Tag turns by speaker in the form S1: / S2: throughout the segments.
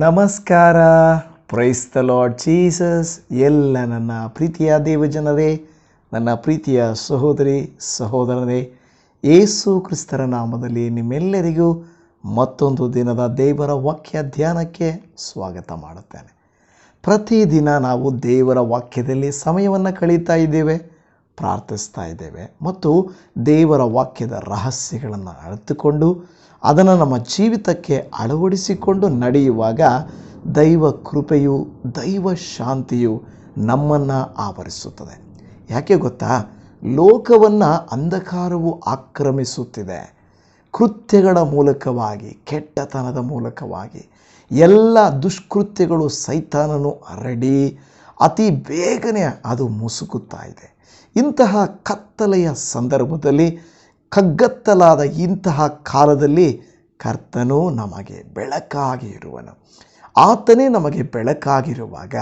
S1: ನಮಸ್ಕಾರ. Praise the lord Jesus ಎಲ್ಲ ನನ್ನ ಪ್ರೀತಿಯ ದೇವಜನರೇ ನನ್ನ ಪ್ರೀತಿಯ ಸಹೋದರಿ, ಸಹೋದರರೇ, ಏಸು ಕ್ರಿಸ್ತರ ನಾಮದಲ್ಲಿ ನಿಮ್ಮೆಲ್ಲರಿಗೂ ಮತ್ತೊಂದು ದಿನದ ದೇವರ ವಾಕ್ಯ ಧ್ಯಾನಕ್ಕೆ ಸ್ವಾಗತ ಮಾಡುತ್ತೇನೆ. ಪ್ರತಿದಿನ ನಾವು ದೇವರ ವಾಕ್ಯದಲ್ಲಿ ಸಮಯವನ್ನು ಕಳೀತಾ ಇದ್ದೇವೆ, ಪ್ರಾರ್ಥಿಸ್ತಾ ಇದ್ದೇವೆ ಮತ್ತು ದೇವರ ವಾಕ್ಯದ ರಹಸ್ಯಗಳನ್ನು ಅರಿತುಕೊಂಡು ಅದನ್ನು ನಮ್ಮ ಜೀವಿತಕ್ಕೆ ಅಳವಡಿಸಿಕೊಂಡು ನಡೆಯುವಾಗ ದೈವ ಕೃಪೆಯು, ದೈವ ಶಾಂತಿಯು ನಮ್ಮನ್ನು ಆವರಿಸುತ್ತದೆ. ಯಾಕೆ ಗೊತ್ತಾ? ಲೋಕವನ್ನು ಅಂಧಕಾರವು ಆಕ್ರಮಿಸುತ್ತಿದೆ. ಕೃತ್ಯಗಳ ಮೂಲಕವಾಗಿ, ಕೆಟ್ಟತನದ ಮೂಲಕವಾಗಿ, ಎಲ್ಲ ದುಷ್ಕೃತ್ಯಗಳು ಸೈತಾನನು ಹರಡಿ, ಅತಿ ಬೇಗನೆ ಅದು ಮುಸುಕುತ್ತಾ ಇದೆ. ಇಂತಹ ಕತ್ತಲೆಯ ಸಂದರ್ಭದಲ್ಲಿ ಕಗ್ಗತ್ತಲಾದ ಇಂತಹ ಕಾಲದಲ್ಲಿ ಕರ್ತನು ನಮಗೆ ಬೆಳಕಾಗಿ ಇರುವನು. ಆತನೇ ನಮಗೆ ಬೆಳಕಾಗಿರುವಾಗ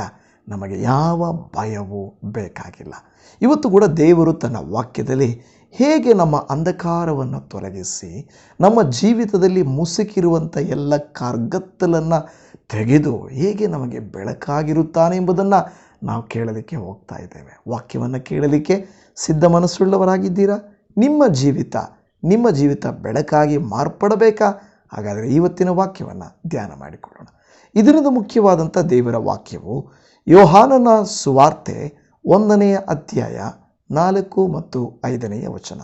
S1: ನಮಗೆ ಯಾವ ಭಯವೂ ಬೇಕಾಗಿಲ್ಲ. ಇವತ್ತು ಕೂಡ ದೇವರು ತನ್ನ ವಾಕ್ಯದಲ್ಲಿ ಹೇಗೆ ನಮ್ಮ ಅಂಧಕಾರವನ್ನು ತೊಲಗಿಸಿ ನಮ್ಮ ಜೀವಿತದಲ್ಲಿ ಮುಸುಕಿರುವಂಥ ಎಲ್ಲ ಕಾರ್ಗತ್ತಲನ್ನು ತೆಗೆದು ಹೇಗೆ ನಮಗೆ ಬೆಳಕಾಗಿರುತ್ತಾನೆ ಎಂಬುದನ್ನು ನಾವು ಕೇಳಲಿಕ್ಕೆ ಹೋಗ್ತಾ ಇದ್ದೇವೆ. ವಾಕ್ಯವನ್ನು ಕೇಳಲಿಕ್ಕೆ ಸಿದ್ಧ ಮನಸ್ಸುಳ್ಳವರಾಗಿದ್ದೀರಾ ನಿಮ್ಮ ಜೀವಿತ ನಿಮ್ಮ ಜೀವಿತ ಬೆಳಕಾಗಿ ಮಾರ್ಪಡಬೇಕಾ? ಹಾಗಾದರೆ ಇವತ್ತಿನ ವಾಕ್ಯವನ್ನು ಧ್ಯಾನ ಮಾಡಿಕೊಳ್ಳೋಣ. ಇದರಿಂದ ಮುಖ್ಯವಾದಂಥ ದೇವರ ವಾಕ್ಯವು ಯೋಹಾನನ ಸುವಾರ್ತೆ ಒಂದನೆಯ ಅಧ್ಯಾಯ ನಾಲ್ಕು ಮತ್ತು ಐದನೆಯ ವಚನ.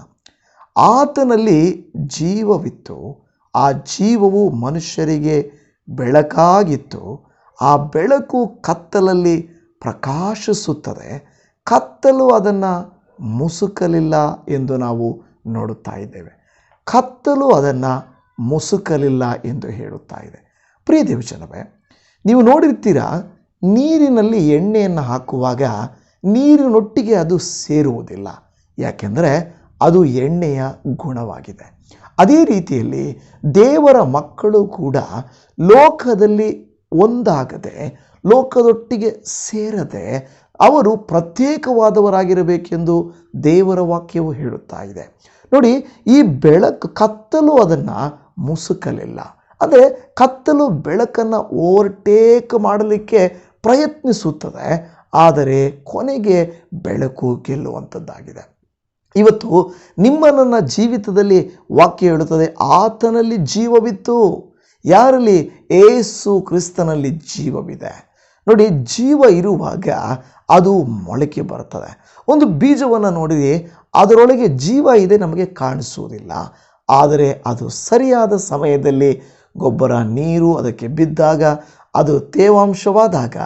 S1: ಆತನಲ್ಲಿ ಜೀವವಿತ್ತು, ಆ ಜೀವವು ಮನುಷ್ಯರಿಗೆ ಬೆಳಕಾಗಿತ್ತು, ಆ ಬೆಳಕು ಕತ್ತಲಲ್ಲಿ ಪ್ರಕಾಶಿಸುತ್ತದೆ, ಕತ್ತಲು ಅದನ್ನು ಮುಸುಕಲಿಲ್ಲ ಎಂದು ನಾವು ನೋಡುತ್ತಾ ಇದ್ದೇವೆ. ಕತ್ತಲು ಅದನ್ನು ಮುಸುಕಲಿಲ್ಲ ಎಂದು ಹೇಳುತ್ತಾ ಇದೆ. ಪ್ರೀತಿ ದೇವಜನವೇ, ನೀವು ನೋಡಿರ್ತೀರಾ, ನೀರಿನಲ್ಲಿ ಎಣ್ಣೆಯನ್ನು ಹಾಕುವಾಗ ನೀರಿನೊಟ್ಟಿಗೆ ಅದು ಸೇರುವುದಿಲ್ಲ. ಯಾಕೆಂದರೆ ಅದು ಎಣ್ಣೆಯ ಗುಣವಾಗಿದೆ. ಅದೇ ರೀತಿಯಲ್ಲಿ ದೇವರ ಮಕ್ಕಳು ಕೂಡ ಲೋಕದಲ್ಲಿ ಒಂದಾಗದೆ, ಲೋಕದೊಟ್ಟಿಗೆ ಸೇರದೆ ಅವರು ಪ್ರತ್ಯೇಕವಾದವರಾಗಿರಬೇಕೆಂದು ದೇವರ ವಾಕ್ಯವು ಹೇಳುತ್ತಾ ಇದೆ. ನೋಡಿ, ಈ ಬೆಳಕು, ಕತ್ತಲು ಅದನ್ನು ಮುಸುಕಲಿಲ್ಲ. ಅಂದರೆ ಕತ್ತಲು ಬೆಳಕನ್ನು ಓವರ್ಟೇಕ್ ಮಾಡಲಿಕ್ಕೆ ಪ್ರಯತ್ನಿಸುತ್ತದೆ, ಆದರೆ ಕೊನೆಗೆ ಬೆಳಕು ಗೆಲ್ಲುವಂಥದ್ದಾಗಿದೆ ಇವತ್ತು ನಿಮ್ಮ ನನ್ನ ಜೀವಿತದಲ್ಲಿ ವಾಕ್ಯ ಹೇಳುತ್ತದೆ, ಆತನಲ್ಲಿ ಜೀವವಿತ್ತು. ಯಾರಲ್ಲಿ? ಏಸು ಕ್ರಿಸ್ತನಲ್ಲಿ ಜೀವವಿದೆ. ನೋಡಿ ಜೀವ ಇರುವಾಗ ಅದು ಮೊಳಕೆ ಬರ್ತದೆ ಒಂದು ಬೀಜವನ್ನು ನೋಡಿದರೆ ಅದರೊಳಗೆ ಜೀವ ಇದೆ ನಮಗೆ ಕಾಣಿಸುವುದಿಲ್ಲ. ಆದರೆ ಅದು ಸರಿಯಾದ ಸಮಯದಲ್ಲಿ ಗೊಬ್ಬರ, ನೀರು ಅದಕ್ಕೆ ಬಿದ್ದಾಗ, ಅದು ತೇವಾಂಶವಾದಾಗ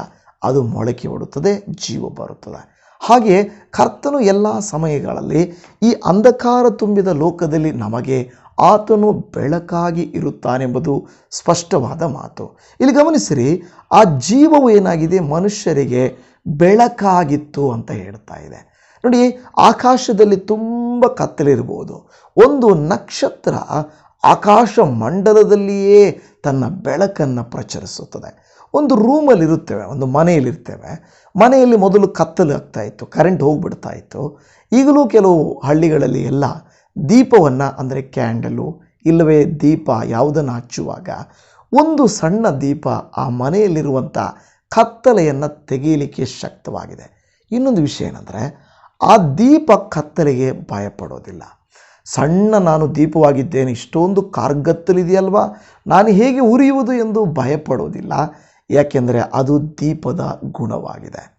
S1: ಅದು ಮೊಳಕೆ ಹೊಡುತ್ತದೆ ಜೀವ ಬರುತ್ತದೆ. ಹಾಗೆ ಕರ್ತನು ಎಲ್ಲ ಸಮಯಗಳಲ್ಲಿ ಈ ಅಂಧಕಾರ ತುಂಬಿದ ಲೋಕದಲ್ಲಿ ನಮಗೆ ಆತನು ಬೆಳಕಾಗಿ ಇರುತ್ತಾನೆಂಬುದು ಸ್ಪಷ್ಟವಾದ ಮಾತು. ಇಲ್ಲಿ ಗಮನಿಸಿರಿ, ಆ ಜೀವವು ಏನಾಗಿದೆ? ಮನುಷ್ಯರಿಗೆ ಬೆಳಕಾಗಿತ್ತು ಅಂತ ಹೇಳ್ತಾ ಇದೆ. ನೋಡಿ, ಆಕಾಶದಲ್ಲಿ ತುಂಬ ಕತ್ತಲಿರ್ಬೋದು. ಒಂದು ನಕ್ಷತ್ರ ಆಕಾಶ ಮಂಡಲದಲ್ಲಿಯೇ ತನ್ನ ಬೆಳಕನ್ನು ಪ್ರಚರಿಸುತ್ತದೆ. ಒಂದು ರೂಮಲ್ಲಿರುತ್ತೇವೆ, ಒಂದು ಮನೆಯಲ್ಲಿರ್ತೇವೆ. ಮನೆಯಲ್ಲಿ ಮೊದಲು ಕತ್ತಲು ಆಗ್ತಾಯಿತ್ತು ಕರೆಂಟ್ ಹೋಗಿಬಿಡ್ತಾ ಇತ್ತು. ಈಗಲೂ ಕೆಲವು ಹಳ್ಳಿಗಳಲ್ಲಿ ಎಲ್ಲ ದೀಪವನ್ನು, ಅಂದರೆ ಕ್ಯಾಂಡಲು, ಇಲ್ಲವೇ ದೀಪ ಯಾವುದನ್ನು ಹಚ್ಚುವಾಗ, ಒಂದು ಸಣ್ಣ ದೀಪ ಆ ಮನೆಯಲ್ಲಿರುವಂಥ ಕತ್ತಲೆಯನ್ನು ತೆಗೆಯಲಿಕ್ಕೆ ಶಕ್ತವಾಗಿದೆ. ಇನ್ನೊಂದು ವಿಷಯ ಏನಂದರೆ, ಆ ದೀಪ ಕತ್ತಲೆಗೆ ಭಯಪಡೋದಿಲ್ಲ. ಸಣ್ಣ ನಾನು ದೀಪವಾಗಿದ್ದೇನೆ, ಇಷ್ಟೊಂದು ಕಾರ್ಗತ್ತಲಿದೆಯಲ್ವಾ? ನಾನು ಹೇಗೆ ಉರಿಯುವುದು ಎಂದು ಭಯಪಡೋದಿಲ್ಲ. ಯಾಕೆಂದರೆ ಅದು ದೀಪದ ಗುಣವಾಗಿದೆ.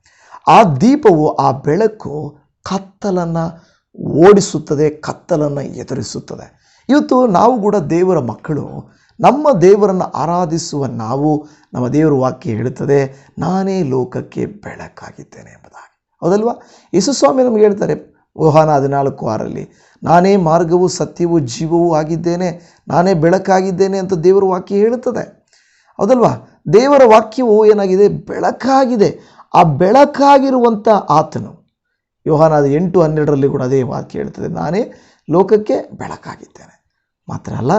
S1: ಆ ದೀಪವು, ಆ ಬೆಳಕು ಕತ್ತಲನ್ನು ಓಡಿಸುತ್ತದೆ, ಕತ್ತಲನ್ನು ಎದುರಿಸುತ್ತದೆ. ಇವತ್ತು ನಾವು ಕೂಡ ದೇವರ ಮಕ್ಕಳು, ನಮ್ಮ ದೇವರನ್ನು ಆರಾಧಿಸುವ ನಾವು, ನಮ್ಮ ದೇವರ ವಾಕ್ಯ ಹೇಳುತ್ತದೆ, ನಾನೇ ಲೋಕಕ್ಕೆ ಬೆಳಕಾಗಿದ್ದೇನೆ ಎಂಬುದಾಗಿ. ಹೌದಲ್ವಾ? ಯೇಸುಸ್ವಾಮಿ ನಮಗೆ ಹೇಳ್ತಾರೆ ವ್ಯೂಹಾನ ಹದಿನಾಲ್ಕು ಆರಲ್ಲಿ, ನಾನೇ ಮಾರ್ಗವು, ಸತ್ಯವೂ, ಜೀವವೂ ಆಗಿದ್ದೇನೆ, ನಾನೇ ಬೆಳಕಾಗಿದ್ದೇನೆ ಅಂತ ದೇವರ ವಾಕ್ಯ ಹೇಳುತ್ತದೆ. ಹೌದಲ್ವಾ? ದೇವರ ವಾಕ್ಯವು ಏನಾಗಿದೆ? ಬೆಳಕಾಗಿದೆ. ಆ ಬೆಳಕಾಗಿರುವಂಥ ಆತನು ಯೋಹಾನಾದ ಎಂಟು ಹನ್ನೆರಡರಲ್ಲಿ ಕೂಡ ಅದೇ ವಾಕ್ಯ ಹೇಳ್ತದೆ, ನಾನೇ ಲೋಕಕ್ಕೆ ಬೆಳಕಾಗಿದ್ದೇನೆ. ಮಾತ್ರ ಅಲ್ಲ,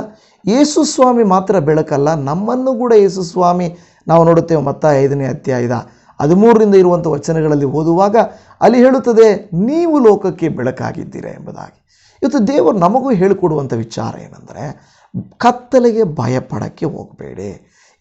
S1: ಯೇಸು ಸ್ವಾಮಿ ಮಾತ್ರ ಬೆಳಕಲ್ಲ, ನಮ್ಮನ್ನು ಕೂಡ ಯೇಸು ಸ್ವಾಮಿ ನಾವು ನೋಡುತ್ತೇವೆ. ಮತ್ತ ಐದನೇ ಅಧ್ಯಾಯದ ಹದಿಮೂರರಿಂದ ಇರುವಂಥ ವಚನಗಳಲ್ಲಿ ಓದುವಾಗ ಅಲ್ಲಿ ಹೇಳುತ್ತದೆ, ನೀವು ಲೋಕಕ್ಕೆ ಬೆಳಕಾಗಿದ್ದೀರಾ ಎಂಬುದಾಗಿ. ಇವತ್ತು ದೇವರು ನಮಗೂ ಹೇಳಿಕೊಡುವಂಥ ವಿಚಾರ ಏನಂದರೆ, ಕತ್ತಲೆಗೆ ಭಯಪಡಕ್ಕೆ ಹೋಗಬೇಡಿ.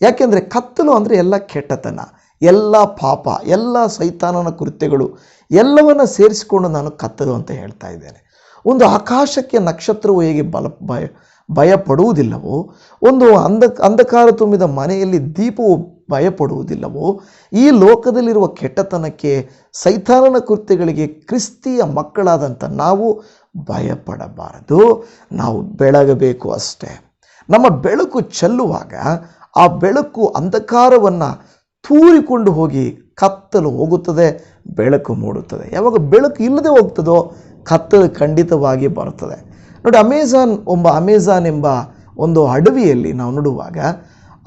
S1: ಯಾಕೆಂದರೆ ಕತ್ತಲು ಅಂದರೆ ಎಲ್ಲ ಕೆಟ್ಟತನ. ಎಲ್ಲ ಪಾಪ, ಎಲ್ಲ ಸೈತಾನನ ಕೃತ್ಯಗಳು ಎಲ್ಲವನ್ನು ಸೇರಿಸಿಕೊಂಡು ನಾನು ಕತ್ತದು ಅಂತ ಹೇಳ್ತಾ ಇದ್ದೇನೆ. ಒಂದು ಆಕಾಶಕ್ಕೆ ನಕ್ಷತ್ರವು ಹೇಗೆ ಬಲ, ಭಯ, ಭಯಪಡುವುದಿಲ್ಲವೋ, ಒಂದು ಅಂಧ, ಅಂಧಕಾರ ತುಂಬಿದ ಮನೆಯಲ್ಲಿ ದೀಪವು ಭಯಪಡುವುದಿಲ್ಲವೋ, ಈ ಲೋಕದಲ್ಲಿರುವ ಕೆಟ್ಟತನಕ್ಕೆ ಸೈತಾನನ ಕೃತ್ಯಗಳಿಗೆ ಕ್ರಿಸ್ತಿಯ ಮಕ್ಕಳಾದಂಥ ನಾವು ಭಯಪಡಬಾರದು. ನಾವು ಬೆಳಗಬೇಕು ಅಷ್ಟೇ. ನಮ್ಮ ಬೆಳಕು ಚೆಲ್ಲುವಾಗ ಆ ಬೆಳಕು ಅಂಧಕಾರವನ್ನು ತೂರಿಕೊಂಡು ಹೋಗಿ ಕತ್ತಲು ಹೋಗುತ್ತದೆ, ಬೆಳಕು ಮೂಡುತ್ತದೆ. ಯಾವಾಗ ಬೆಳಕು ಇಲ್ಲದೆ ಹೋಗ್ತದೋ ಕತ್ತಲು ಖಂಡಿತವಾಗಿ ಬರುತ್ತದೆ. ನೋಡಿ ಅಮೆಝಾನ್ ಒಬ್ಬ ಅಮೆಝಾನ್ ಎಂಬ ಒಂದು ಅಡವಿಯಲ್ಲಿ ನಾವು ನೋಡುವಾಗ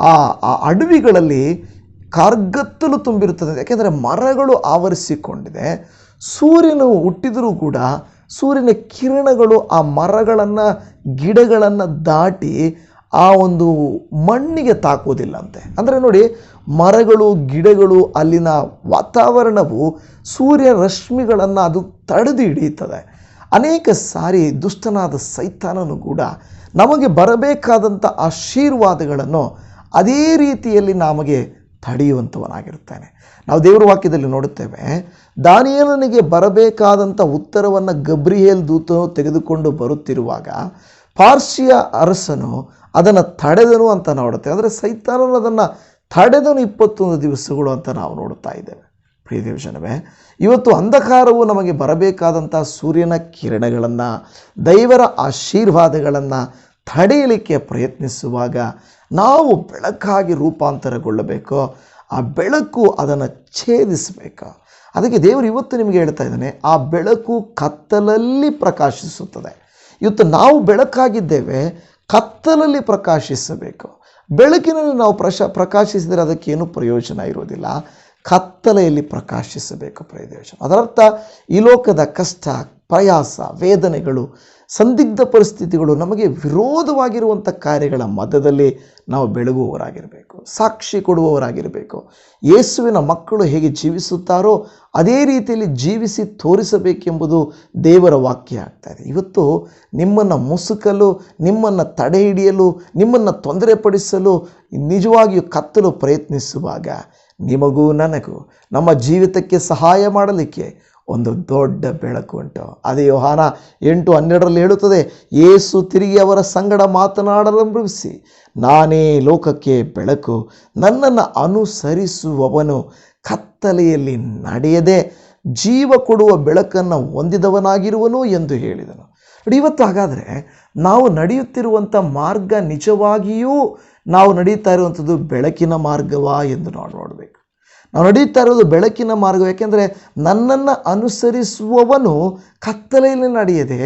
S1: ಆ ಆ ಅಡವಿಗಳಲ್ಲಿ ಕಾರ್ಗತ್ತಲು ತುಂಬಿರುತ್ತದೆ. ಯಾಕೆಂದರೆ ಮರಗಳು ಆವರಿಸಿಕೊಂಡಿದೆ. ಸೂರ್ಯನು ಹುಟ್ಟಿದರೂ ಕೂಡ ಸೂರ್ಯನ ಕಿರಣಗಳು ಆ ಮರಗಳನ್ನು, ಗಿಡಗಳನ್ನು ದಾಟಿ ಆ ಒಂದು ಮಣ್ಣಿಗೆ ತಾಕೋದಿಲ್ಲ ಅಂತೆ ಅಂದರೆ ನೋಡಿ, ಮರಗಳು, ಗಿಡಗಳು, ಅಲ್ಲಿನ ವಾತಾವರಣವು ಸೂರ್ಯ ರಶ್ಮಿಗಳನ್ನು ಅದು ತಡೆದು ಹಿಡಿಯುತ್ತದೆ. ಅನೇಕ ಸಾರಿ ದುಷ್ಟನಾದ ಸೈತಾನನು ಕೂಡ ನಮಗೆ ಬರಬೇಕಾದಂಥ ಆಶೀರ್ವಾದಗಳನ್ನು ಅದೇ ರೀತಿಯಲ್ಲಿ ನಮಗೆ ತಡೆಯುವಂಥವನಾಗಿರ್ತಾನೆ ನಾವು ದೇವರ ವಾಕ್ಯದಲ್ಲಿ ನೋಡುತ್ತೇವೆ, ದಾನಿಯಲನಿಗೆ ಬರಬೇಕಾದಂಥ ಉತ್ತರವನ್ನು ಗಬ್ರಿಯೇಲ್ ದೂತನು ತೆಗೆದುಕೊಂಡು ಬರುತ್ತಿರುವಾಗ ಪಾರ್ಸಿಯ ಅರಸನು ಅದನ್ನು ತಡೆದನು ಅಂತ ನೋಡುತ್ತೆ. ಅಂದರೆ ಸೈತಾನನು ಅದನ್ನು ತಡೆದನು ಇಪ್ಪತ್ತೊಂದು ದಿವಸಗಳು ಅಂತ ನಾವು ನೋಡ್ತಾ ಇದ್ದೇವೆ. ಪ್ರಿಯ ದೇವಜನವೇ ಇವತ್ತು ಅಂಧಕಾರವು ನಮಗೆ ಬರಬೇಕಾದಂಥ ಸೂರ್ಯನ ಕಿರಣಗಳನ್ನು, ದೈವರ ಆಶೀರ್ವಾದಗಳನ್ನು ತಡೆಯಲಿಕ್ಕೆ ಪ್ರಯತ್ನಿಸುವಾಗ ನಾವು ಬೆಳಕಾಗಿ ರೂಪಾಂತರಗೊಳ್ಳಬೇಕು, ಆ ಬೆಳಕು ಅದನ್ನು ಛೇದಿಸಬೇಕು. ಅದಕ್ಕೆ ದೇವರು ಇವತ್ತು ನಿಮಗೆ ಹೇಳ್ತಾ ಇದ್ದಾನೆ, ಆ ಬೆಳಕು ಕತ್ತಲಲ್ಲಿ ಪ್ರಕಾಶಿಸುತ್ತದೆ. ಇವತ್ತು ನಾವು ಬೆಳಕಾಗಿದ್ದೇವೆ, ಕತ್ತಲಲ್ಲಿ ಪ್ರಕಾಶಿಸಬೇಕು. ಬೆಳಕಿನಲ್ಲಿ ನಾವು ಪ್ರಶ, ಪ್ರಕಾಶಿಸಿದರೆ ಅದಕ್ಕೇನು ಪ್ರಯೋಜನ ಇರೋದಿಲ್ಲ ಕತ್ತಲೆಯಲ್ಲಿ ಪ್ರಕಾಶಿಸಬೇಕು ಪ್ರಯೋಜನ. ಅದರರ್ಥ, ಈ ಲೋಕದ ಕಷ್ಟ, ಪ್ರಯಾಸ, ವೇದನೆಗಳು ಸಂದಿಗ್ಧ ಪರಿಸ್ಥಿತಿಗಳು ನಮಗೆ ವಿರೋಧವಾಗಿರುವಂಥ ಕಾರ್ಯಗಳ ಮಧ್ಯದಲ್ಲಿ ನಾವು ಬೆಳಗುವವರಾಗಿರಬೇಕು, ಸಾಕ್ಷಿ ಕೊಡುವವರಾಗಿರಬೇಕು. ಯೇಸುವಿನ ಮಕ್ಕಳು ಹೇಗೆ ಜೀವಿಸುತ್ತಾರೋ ಅದೇ ರೀತಿಯಲ್ಲಿ ಜೀವಿಸಿ ತೋರಿಸಬೇಕೆಂಬುದು ದೇವರ ವಾಕ್ಯ ಆಗ್ತಾಯಿದೆ ಇವತ್ತು ನಿಮ್ಮನ್ನು ಮುಸುಕಲು, ನಿಮ್ಮನ್ನು ತಡೆ ಹಿಡಿಯಲು, ನಿಮ್ಮನ್ನು ತೊಂದರೆಪಡಿಸಲು, ನಿಜವಾಗಿಯೂ ಕತ್ತಲು ಪ್ರಯತ್ನಿಸುವಾಗ ನಿಮಗೂ ನನಗೂ ನಮ್ಮ ಜೀವಿತಕ್ಕೆ ಸಹಾಯ ಮಾಡಲಿಕ್ಕೆ ಒಂದು ದೊಡ್ಡ ಬೆಳಕು ಉಂಟು. ಅದೇ ಯೋಹಾನ ಎಂಟು ಹನ್ನೆರಡರಲ್ಲಿ ಹೇಳುತ್ತದೆ ಏಸು ತಿರುಗಿ ಅವರ ಸಂಗಡ ಮಾತನಾಡಲಂಭಿಸಿ ನಾನೇ ಲೋಕಕ್ಕೆ ಬೆಳಕು, ನನ್ನನ್ನು ಅನುಸರಿಸುವವನು ಕತ್ತಲೆಯಲ್ಲಿ ನಡೆಯದೆ ಜೀವ ಕೊಡುವ ಬೆಳಕನ್ನು ಹೊಂದಿದವನಾಗಿರುವನು ಎಂದು ಹೇಳಿದನು. ನೋಡಿ, ಇವತ್ತು ಹಾಗಾದರೆ ನಾವು ನಡೆಯುತ್ತಿರುವಂಥ ಮಾರ್ಗ ನಿಜವಾಗಿಯೂ ನಾವು ನಡೆಯುತ್ತಾ ಇರುವಂಥದ್ದು ಬೆಳಕಿನ ಮಾರ್ಗವಾ ಎಂದು ನಾವು ನೋಡಬೇಕು. ನಾವು ನಡೀತಾ ಇರೋದು ಬೆಳಕಿನ ಮಾರ್ಗ. ಯಾಕೆಂದರೆ ನನ್ನನ್ನು ಅನುಸರಿಸುವವನು ಕತ್ತಲೆಯಲ್ಲಿ ನಡೆಯದೆ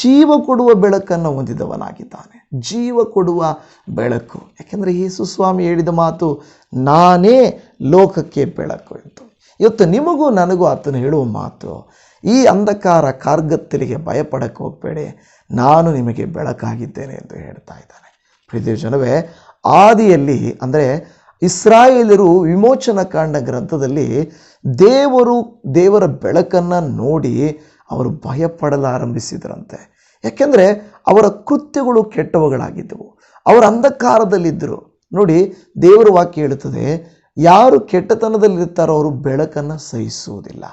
S1: ಜೀವ ಕೊಡುವ ಬೆಳಕನ್ನು ಹೊಂದಿದವನಾಗಿದ್ದಾನೆ. ಜೀವ ಕೊಡುವ ಬೆಳಕು. ಯಾಕೆಂದರೆ ಯೇಸು ಸ್ವಾಮಿ ಹೇಳಿದ ಮಾತು, ನಾನೇ ಲೋಕಕ್ಕೆ ಬೆಳಕು ಎಂದು. ಇವತ್ತು ನಿಮಗೂ ನನಗೂ ಆತನು ಹೇಳುವ ಮಾತು, ಈ ಅಂಧಕಾರ ಕಾರ್ಗತ್ತಲಿಗೆ ಭಯಪಡಕ್ಕೆ ಹೋಗಬೇಡಿ ನಾನು ನಿಮಗೆ ಬೆಳಕಾಗಿದ್ದೇನೆ ಎಂದು ಹೇಳ್ತಾ ಇದ್ದಾನೆ. ಪ್ರೀತಿಯ ಜನವೇ ಆದಿಯಲ್ಲಿ, ಅಂದರೆ ಇಸ್ರಾಯೇಲರು ವಿಮೋಚನ ಕಾಂಡ ಗ್ರಂಥದಲ್ಲಿ ದೇವರು ದೇವರ ಬೆಳಕನ್ನು ನೋಡಿ ಅವರು ಭಯಪಡಲಾರಂಭಿಸಿದ್ರಂತೆ. ಯಾಕೆಂದರೆ ಅವರ ಕೃತ್ಯಗಳು ಕೆಟ್ಟವುಗಳಾಗಿದ್ದವು. ಅವರು ಅಂಧಕಾರದಲ್ಲಿದ್ದರು. ನೋಡಿ, ದೇವರ ವಾಕ್ಯ ಹೇಳುತ್ತದೆ, ಯಾರು ಕೆಟ್ಟತನದಲ್ಲಿರ್ತಾರೋ ಅವರು ಬೆಳಕನ್ನು ಸಹಿಸುವುದಿಲ್ಲ.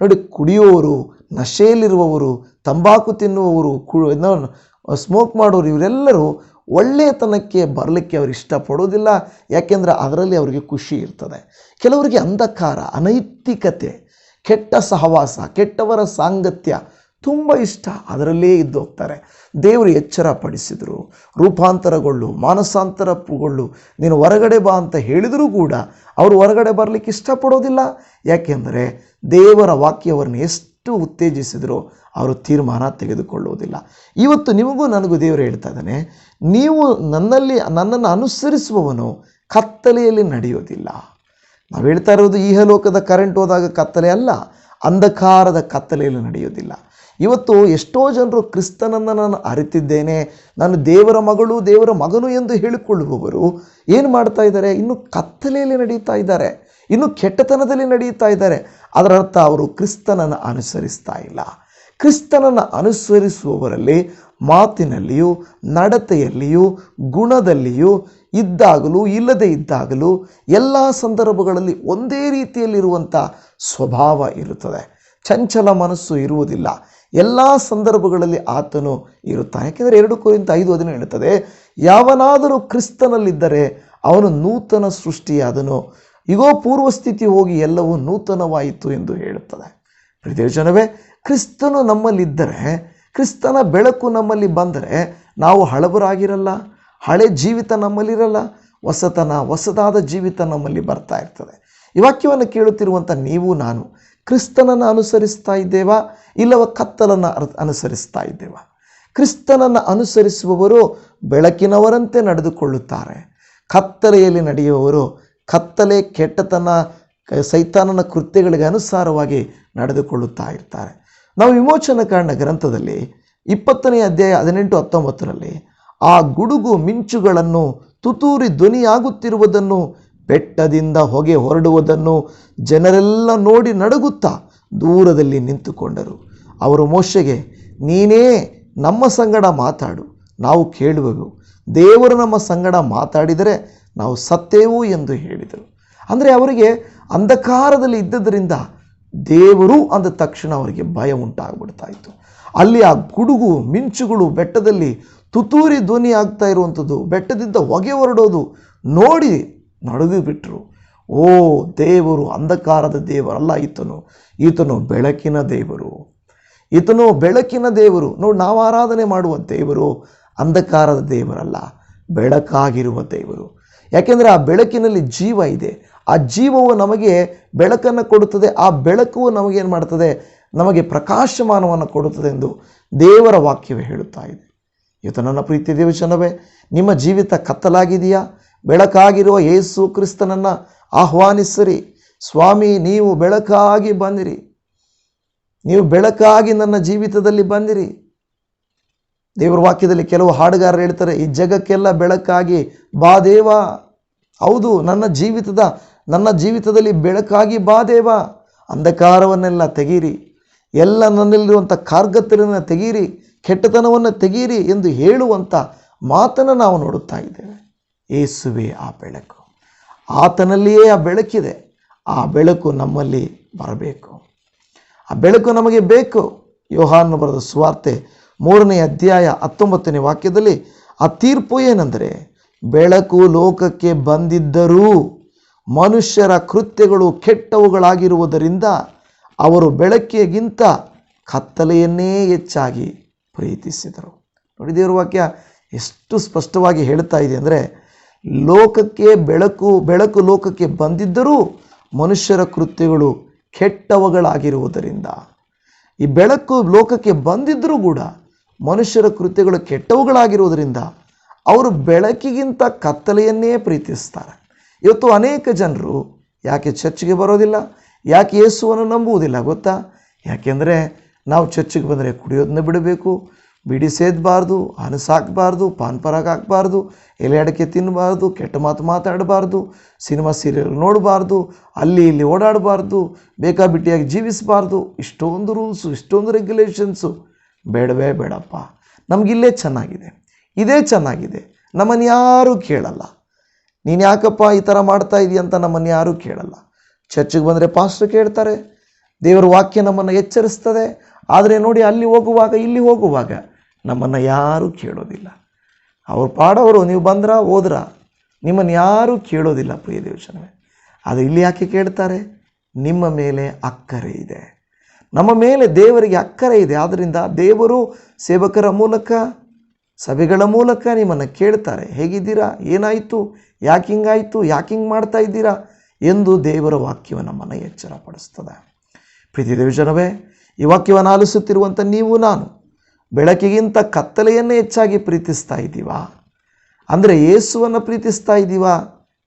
S1: ನೋಡಿ, ಕುಡಿಯುವವರು, ನಶೆಯಲ್ಲಿರುವವರು, ತಂಬಾಕು ತಿನ್ನುವವರು ಕು ಸ್ಮೋಕ್ ಮಾಡೋರು ಇವರೆಲ್ಲರೂ ಒಳ್ಳೆಯತನಕ್ಕೆ ಬರಲಿಕ್ಕೆ ಅವರು ಇಷ್ಟಪಡೋದಿಲ್ಲ. ಯಾಕೆಂದರೆ ಅದರಲ್ಲಿ ಅವರಿಗೆ ಖುಷಿ ಇರ್ತದೆ. ಕೆಲವರಿಗೆ ಅಂಧಕಾರ, ಅನೈತಿಕತೆ, ಕೆಟ್ಟ ಸಹವಾಸ, ಕೆಟ್ಟವರ ಸಾಂಗತ್ಯ ತುಂಬ ಇಷ್ಟ. ಅದರಲ್ಲೇ ಇದ್ದು ಹೋಗ್ತಾರೆ ದೇವರು ಎಚ್ಚರ ಪಡಿಸಿದರು. ರೂಪಾಂತರಗೊಳ್ಳು, ಮಾನಸಾಂತರಗೊಳ್ಳು. ನೀನು ಹೊರಗಡೆ ಬಾ ಅಂತ ಹೇಳಿದರೂ ಕೂಡ ಅವರು ಹೊರಗಡೆ ಬರಲಿಕ್ಕೆ ಇಷ್ಟಪಡೋದಿಲ್ಲ. ಯಾಕೆಂದರೆ ದೇವರ ವಾಕ್ಯವನ್ನು ಎಷ್ಟು ಉತ್ತೇಜಿಸಿದರೂ ಅವರು ತೀರ್ಮಾನ ತೆಗೆದುಕೊಳ್ಳುವುದಿಲ್ಲ. ಇವತ್ತು ನಿಮಗೂ ನನಗೂ ದೇವರು ಹೇಳ್ತಾ ಇದ್ದಾನೆ, ನೀವು ನನ್ನಲ್ಲಿ, ನನ್ನನ್ನು ಅನುಸರಿಸುವವನು ಕತ್ತಲೆಯಲ್ಲಿ ನಡೆಯೋದಿಲ್ಲ ನಾವು ಹೇಳ್ತಾ ಇರೋದು ಈಹಲೋಕದ ಕರೆಂಟ್ ಹೋದಾಗ ಕತ್ತಲೆ ಅಲ್ಲ, ಅಂಧಕಾರದ ಕತ್ತಲೆಯಲ್ಲಿ ನಡೆಯೋದಿಲ್ಲ ಇವತ್ತು ಎಷ್ಟೋ ಜನರು ಕ್ರಿಸ್ತನನ್ನು ನಾನು ಅರಿತಿದ್ದೇನೆ, ನಾನು ದೇವರ ಮಗಳು, ದೇವರ ಮಗನು ಎಂದು ಹೇಳಿಕೊಳ್ಳುವವರು ಏನು ಮಾಡ್ತಾ ಇದ್ದಾರೆ? ಇನ್ನು ಕತ್ತಲೆಯಲ್ಲಿ ನಡೀತಾ ಇದ್ದಾರೆ, ಇನ್ನು ಕೆಟ್ಟತನದಲ್ಲಿ ನಡೆಯುತ್ತಾ ಇದ್ದಾರೆ. ಅದರ ಅರ್ಥ ಅವರು ಕ್ರಿಸ್ತನನ್ನು ಅನುಸರಿಸ್ತಾ ಇಲ್ಲ. ಕ್ರಿಸ್ತನನ್ನು ಅನುಸರಿಸುವವರಲ್ಲಿ ಮಾತಿನಲ್ಲಿಯೂ, ನಡತೆಯಲ್ಲಿಯೂ, ಗುಣದಲ್ಲಿಯೂ, ಇದ್ದಾಗಲೂ, ಇಲ್ಲದೇ ಇದ್ದಾಗಲೂ, ಎಲ್ಲ ಸಂದರ್ಭಗಳಲ್ಲಿ ಒಂದೇ ರೀತಿಯಲ್ಲಿರುವಂಥ ಸ್ವಭಾವ ಇರುತ್ತದೆ. ಚಂಚಲ ಮನಸ್ಸು ಇರುವುದಿಲ್ಲ. ಎಲ್ಲ ಸಂದರ್ಭಗಳಲ್ಲಿ ಆತನು ಇರುತ್ತಾನೆ. ಯಾಕೆಂದರೆ ಎರಡು ಕುರಿತ ಐದು ಅದನ್ನು ಹೇಳುತ್ತದೆ, ಯಾವನಾದರೂ ಕ್ರಿಸ್ತನಲ್ಲಿದ್ದರೆ ಅವನು ನೂತನ ಸೃಷ್ಟಿಯಾದನು. ಈಗೋ ಪೂರ್ವಸ್ಥಿತಿ ಹೋಗಿ ಎಲ್ಲವೂ ನೂತನವಾಯಿತು ಎಂದು ಹೇಳುತ್ತದೆ. ಜನವೇ ಕ್ರಿಸ್ತನು ನಮ್ಮಲ್ಲಿದ್ದರೆ, ಕ್ರಿಸ್ತನ ಬೆಳಕು ನಮ್ಮಲ್ಲಿ ಬಂದರೆ ನಾವು ಹಳಬರಾಗಿರಲ್ಲ, ಹಳೆ ಜೀವಿತ ನಮ್ಮಲ್ಲಿರಲ್ಲ, ಹೊಸತನ, ಹೊಸದಾದ ಜೀವಿತ ನಮ್ಮಲ್ಲಿ ಬರ್ತಾ ಇರ್ತದೆ. ಈ ವಾಕ್ಯವನ್ನು ಕೇಳುತ್ತಿರುವಂಥ ನೀವು, ನಾನು, ಕ್ರಿಸ್ತನನ್ನು ಅನುಸರಿಸ್ತಾ ಇದ್ದೇವಾ, ಇಲ್ಲವ ಕತ್ತಲನ್ನು ಅನುಸರಿಸ್ತಾ ಇದ್ದೇವಾ? ಕ್ರಿಸ್ತನನ್ನು ಅನುಸರಿಸುವವರು ಬೆಳಕಿನವರಂತೆ ನಡೆದುಕೊಳ್ಳುತ್ತಾರೆ. ಕತ್ತಲೆಯಲ್ಲಿ ನಡೆಯುವವರು ಕತ್ತಲೆ ಕೆಟ್ಟತನ, ಸೈತಾನನ ಕೃತ್ಯಗಳಿಗೆ ಅನುಸಾರವಾಗಿ ನಡೆದುಕೊಳ್ಳುತ್ತಾ ಇರ್ತಾರೆ. ನಾವು ವಿಮೋಚನ ಕಾರಣ ಗ್ರಂಥದಲ್ಲಿ ಇಪ್ಪತ್ತನೇ ಅಧ್ಯಾಯ ಹದಿನೆಂಟು ಹತ್ತೊಂಬತ್ತರಲ್ಲಿ ಆ ಗುಡುಗು ಮಿಂಚುಗಳನ್ನು ತುತೂರಿ ಧ್ವನಿಯಾಗುತ್ತಿರುವುದನ್ನು, ಬೆಟ್ಟದಿಂದ ಹೊಗೆ ಹೊರಡುವುದನ್ನು ಜನರೆಲ್ಲ ನೋಡಿ ನಡುಗುತ್ತಾ ದೂರದಲ್ಲಿ ನಿಂತುಕೊಂಡರು. ಅವರು ಮೋಶೆಗೆ, ನೀನೇ ನಮ್ಮ ಸಂಗಡ ಮಾತಾಡು, ನಾವು ಕೇಳುವೆವು. ದೇವರು ನಮ್ಮ ಸಂಗಡ ಮಾತಾಡಿದರೆ ನಾವು ಸತ್ತೇವು ಎಂದು ಹೇಳಿದರು. ಅಂದರೆ ಅವರಿಗೆ ಅಂಧಕಾರದಲ್ಲಿ ಇದ್ದದರಿಂದ ದೇವರು ಅಂದ ತಕ್ಷಣ ಅವರಿಗೆ ಭಯ ಉಂಟಾಗ್ಬಿಡ್ತಾ ಇತ್ತು ಅಲ್ಲಿ ಆ ಗುಡುಗು, ಮಿಂಚುಗಳು, ಬೆಟ್ಟದಲ್ಲಿ ತುತೂರಿ ಧ್ವನಿ ಆಗ್ತಾ ಇರುವಂಥದ್ದು, ಬೆಟ್ಟದಿಂದ ಹೊಗೆ ಹೊರಡೋದು ನೋಡಿ ಬಿಟ್ಟರು ಓ ದೇವರು, ಅಂಧಕಾರದ ದೇವರಲ್ಲ ಈತನು. ಈತನು ಬೆಳಕಿನ ದೇವರು. ಈತನು ಬೆಳಕಿನ ದೇವರು. ನೋಡಿ ನಾವು ಆರಾಧನೆ ಮಾಡುವ ದೇವರು ಅಂಧಕಾರದ ದೇವರಲ್ಲ, ಬೆಳಕಾಗಿರುವ ದೇವರು. ಯಾಕೆಂದರೆ ಆ ಬೆಳಕಿನಲ್ಲಿ ಜೀವ ಇದೆ. ಆ ಜೀವವು ನಮಗೆ ಬೆಳಕನ್ನು ಕೊಡುತ್ತದೆ. ಆ ಬೆಳಕು ನಮಗೇನು ಮಾಡ್ತದೆ? ನಮಗೆ ಪ್ರಕಾಶಮಾನವನ್ನು ಕೊಡುತ್ತದೆ ಎಂದು ದೇವರ ವಾಕ್ಯವೇ ಹೇಳುತ್ತಾ ಇದೆ. ಇವತ್ತು ನನ್ನ ಪ್ರೀತಿ ದೇವಚನವೇ ನಿಮ್ಮ ಜೀವಿತ ಕತ್ತಲಾಗಿದೆಯಾ? ಬೆಳಕಾಗಿರುವ ಯೇಸು ಕ್ರಿಸ್ತನನ್ನು ಆಹ್ವಾನಿಸಿರಿ. ಸ್ವಾಮಿ, ನೀವು ಬೆಳಕಾಗಿ ಬಂದಿರಿ. ನೀವು ಬೆಳಕಾಗಿ ನನ್ನ ಜೀವಿತದಲ್ಲಿ ಬಂದಿರಿ. ದೇವರ ವಾಕ್ಯದಲ್ಲಿ ಕೆಲವು ಹಾಡುಗಾರರು ಹೇಳ್ತಾರೆ, ಈ ಜಗಕ್ಕೆಲ್ಲ ಬೆಳಕಾಗಿ ಬಾ ದೇವ. ಹೌದು, ನನ್ನ ಜೀವಿತದ ನನ್ನ ಜೀವಿತದಲ್ಲಿ ಬೆಳಕಾಗಿ ಬಾ ದೇವ, ಅಂಧಕಾರವನ್ನೆಲ್ಲ ತೆಗೀರಿ. ಎಲ್ಲ ನನ್ನಲ್ಲಿರುವಂಥ ಕಾರ್ಗತ್ತರನ್ನು ತೆಗೀರಿ, ಕೆಟ್ಟತನವನ್ನು ತೆಗೀರಿ ಎಂದು ಹೇಳುವಂಥ ಮಾತನ್ನು ನಾವು ನೋಡುತ್ತಾ ಇದ್ದೇವೆ. ಏಸುವೆ, ಆ ಬೆಳಕು. ಆತನಲ್ಲಿಯೇ ಆ ಬೆಳಕಿದೆ. ಆ ಬೆಳಕು ನಮ್ಮಲ್ಲಿ ಬರಬೇಕು. ಆ ಬೆಳಕು ನಮಗೆ ಬೇಕು. ಯೋಹಾನ್ ಬರೆದ ಸುವಾರ್ತೆ ಮೂರನೇ ಅಧ್ಯಾಯ ಹತ್ತೊಂಬತ್ತನೇ ವಾಕ್ಯದಲ್ಲಿ, ಆ ತೀರ್ಪು ಏನೆಂದರೆ, ಬೆಳಕು ಲೋಕಕ್ಕೆ ಬಂದಿದ್ದರೂ ಮನುಷ್ಯರ ಕೃತ್ಯಗಳು ಕೆಟ್ಟವುಗಳಾಗಿರುವುದರಿಂದ ಅವರು ಬೆಳಕಿಗಿಂತ ಕತ್ತಲೆಯನ್ನೇ ಹೆಚ್ಚಾಗಿ ಪ್ರೀತಿಸಿದರು. ನೋಡಿ ದೇವರ ವಾಕ್ಯ ಎಷ್ಟು ಸ್ಪಷ್ಟವಾಗಿ ಹೇಳ್ತಾ ಇದೆ ಅಂದರೆ, ಲೋಕಕ್ಕೆ ಬೆಳಕು ಬೆಳಕು ಲೋಕಕ್ಕೆ ಬಂದಿದ್ದರೂ ಮನುಷ್ಯರ ಕೃತ್ಯಗಳು ಕೆಟ್ಟವುಗಳಾಗಿರುವುದರಿಂದ. ಈ ಬೆಳಕು ಲೋಕಕ್ಕೆ ಬಂದಿದ್ದರೂ ಕೂಡ ಮನುಷ್ಯರ ಕೃತ್ಯಗಳು ಕೆಟ್ಟವುಗಳಾಗಿರುವುದರಿಂದ ಅವರು ಬೆಳಕಿಗಿಂತ ಕತ್ತಲೆಯನ್ನೇ ಪ್ರೀತಿಸ್ತಾರೆ. ಇವತ್ತು ಅನೇಕ ಜನರು ಯಾಕೆ ಚರ್ಚ್ಗೆ ಬರೋದಿಲ್ಲ? ಯಾಕೆ ಯೇಸುವನ್ನು ನಂಬುವುದಿಲ್ಲ ಗೊತ್ತಾ? ಯಾಕೆಂದರೆ ನಾವು ಚರ್ಚಿಗೆ ಬಂದರೆ ಕುಡಿಯೋದನ್ನ ಬಿಡಬೇಕು, ಬಿಡಿ ಸೇದಬಾರ್ದು ಹನಸಾಕಬಾರ್ದು ಪಾನ್ ಪರಾಗ ಹಾಕಬಾರ್ದು, ಎಲೆ ಅಡಿಕೆ ತಿನ್ನಬಾರ್ದು ಕೆಟ್ಟ ಮಾತು ಮಾತಾಡಬಾರ್ದು, ಸಿನಿಮಾ ಸೀರಿಯಲ್ ನೋಡಬಾರ್ದು, ಅಲ್ಲಿ ಇಲ್ಲಿ ಓಡಾಡಬಾರ್ದು, ಬೇಕಾಬಿಟ್ಟಿಯಾಗಿ ಜೀವಿಸಬಾರ್ದು, ಇಷ್ಟೊಂದು ರೂಲ್ಸು, ಇಷ್ಟೊಂದು ರೆಗ್ಯುಲೇಷನ್ಸು. ಬೇಡವೇ ಬೇಡಪ್ಪ. ನಮಗಿಲ್ಲೇ ಚೆನ್ನಾಗಿದೆ. ಇದೇ ಚೆನ್ನಾಗಿದೆ. ನಮ್ಮನ್ನು ಯಾರೂ ಕೇಳಲ್ಲ. ನೀನು ಯಾಕಪ್ಪ ಈ ಥರ ಮಾಡ್ತಾ ಇದೀಯ ಅಂತ ನಮ್ಮನ್ನು ಯಾರೂ ಕೇಳಲ್ಲ. ಚರ್ಚಿಗೆ ಬಂದರೆ ಪಾಸ್ಟ್ರು ಕೇಳ್ತಾರೆ. ದೇವರ ವಾಕ್ಯ ನಮ್ಮನ್ನು ಎಚ್ಚರಿಸ್ತದೆ. ಆದರೆ ನೋಡಿ ಅಲ್ಲಿ ಹೋಗುವಾಗ, ಇಲ್ಲಿ ಹೋಗುವಾಗ ನಮ್ಮನ್ನು ಯಾರೂ ಕೇಳೋದಿಲ್ಲ. ಅವ್ರು ಪಾಡವರು ನೀವು ಬಂದ್ರ, ಹೋದ್ರ ನಿಮ್ಮನ್ನು ಯಾರೂ ಕೇಳೋದಿಲ್ಲ ಪ್ರಿಯ ದೇವಚನವೇ ಅದು ಇಲ್ಲಿ ಯಾಕೆ ಕೇಳ್ತಾರೆ? ನಿಮ್ಮ ಮೇಲೆ ಅಕ್ಕರೆ ಇದೆ. ನಮ್ಮ ಮೇಲೆ ದೇವರಿಗೆ ಅಕ್ಕರೆ ಇದೆ. ಆದ್ದರಿಂದ ದೇವರು ಸೇವಕರ ಮೂಲಕ ಸಭೆಗಳ ಮೂಲಕ ನಿಮ್ಮನ್ನು ಕೇಳ್ತಾರೆ, ಹೇಗಿದ್ದೀರಾ? ಏನಾಯಿತು? ಯಾಕೆ ಹಿಂಗಾಯಿತು? ಯಾಕೆ ಹಿಂಗೆ ಮಾಡ್ತಾ ಇದ್ದೀರಾ? ಎಂದು ದೇವರ ವಾಕ್ಯವು ನಮ್ಮನ್ನು ಎಚ್ಚರಪಡಿಸ್ತದೆ. ಪ್ರೀತಿ ದೇವಜನವೇ, ಈ ವಾಕ್ಯವನ್ನು ಆಲಿಸುತ್ತಿರುವಂಥ ನೀವು, ನಾನು ಬೆಳಕಿಗಿಂತ ಕತ್ತಲೆಯನ್ನು ಹೆಚ್ಚಾಗಿ ಪ್ರೀತಿಸ್ತಾ ಇದ್ದೀವಾ? ಅಂದರೆ ಯೇಸುವನ್ನು ಪ್ರೀತಿಸ್ತಾ ಇದ್ದೀವಾ?